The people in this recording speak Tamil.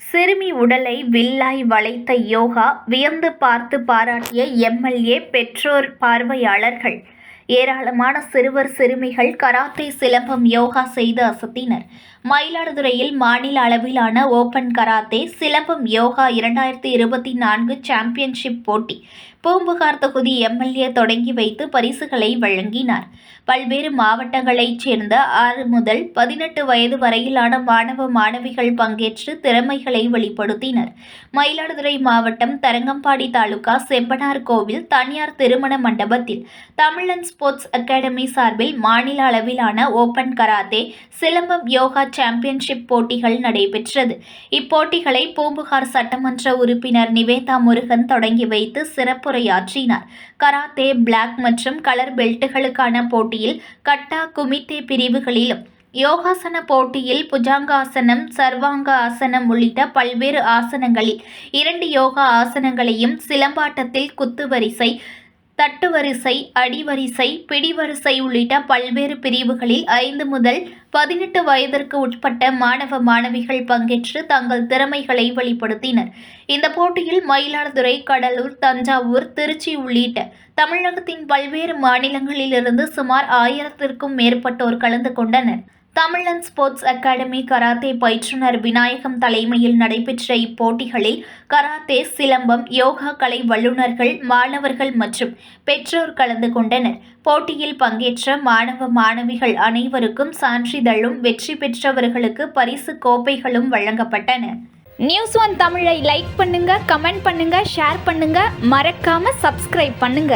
சிறுமி உடலை வில்லாய் வளைத்த யோகா வியந்து பார்த்து பாராட்டிய எம்எல்ஏ பெற்றோர் பார்வையாளர்கள். ஏராளமான சிறுவர் சிறுமிகள் கராத்தே சிலம்பம் யோகா செய்து அசத்தினர். மயிலாடுதுறையில் மாநில அளவிலான ஓபன் கராத்தே சிலம்பம் யோகா இரண்டாயிரத்தி இருபத்தி நான்கு சாம்பியன்ஷிப் போட்டி பூம்புகார் தொகுதி எம்எல்ஏ தொடங்கி வைத்து பரிசுகளை வழங்கினார். பல்வேறு மாவட்டங்களைச் சேர்ந்த ஆறு முதல் பதினெட்டு வயது வரையிலான மாணவ மாணவிகள் பங்கேற்று திறமைகளை வெளிப்படுத்தினர். மயிலாடுதுறை மாவட்டம் தரங்கம்பாடி தாலுகா செம்பனார் கோவில் தனியார் திருமண மண்டபத்தில் தமிழன் ஸ்போர்ட்ஸ் அகாடமி சார்பில் மாநில அளவிலான open karate silambam yoga championship போட்டிகள் நடைபெற்றது. இப்போட்டிகளை பூம்புகார் சட்டமன்ற உறுப்பினர் நிவேதா முருகன் தொடங்கி வைத்து சிறப்புரையாற்றினார். கராத்தே பிளாக் மற்றும் கலர் பெல்ட்டுகளுக்கான போட்டியில் கட்டா குமித்தே பிரிவுகளிலும் யோகாசன போட்டியில் புஜாங்காசனம் சர்வாங்க ஆசனம் உள்ளிட்ட பல்வேறு ஆசனங்களில் இரண்டு யோகா ஆசனங்களையும் சிலம்பாட்டத்தில் குத்துவரிசை தட்டுவரிசை அடிவரிசை பிடிவரிசை உள்ளிட்ட பல்வேறு பிரிவுகளில் ஐந்து முதல் பதினெட்டு வயதிற்கு உட்பட்ட மாணவ மாணவிகள் பங்கேற்று தங்கள் திறமைகளை வெளிப்படுத்தினர். இந்த போட்டியில் மயிலாடுதுறை கடலூர் தஞ்சாவூர் திருச்சி உள்ளிட்ட தமிழகத்தின் பல்வேறு மாநிலங்களிலிருந்து சுமார் ஆயிரத்திற்கும் மேற்பட்டோர் கலந்து கொண்டனர். தமிழன் ஸ்போர்ட்ஸ் அகாடமி கராத்தே பயிற்றுனர் விநாயகம் தலைமையில் நடைபெற்ற இப்போட்டிகளில் கராத்தே சிலம்பம் யோகா கலை வல்லுநர்கள் மாணவர்கள் மற்றும் பெற்றோர் கலந்து கொண்டனர். போட்டியில் பங்கேற்ற மாணவ மாணவிகள் அனைவருக்கும் சான்றிதழும் வெற்றி பெற்றவர்களுக்கு பரிசு கோப்பைகளும் வழங்கப்பட்டன. நியூஸ் ஒன் தமிழை லைக் பண்ணுங்க கமெண்ட் பண்ணுங்க ஷேர் பண்ணுங்க. மறக்காம சப்ஸ்கிரைப் பண்ணுங்க.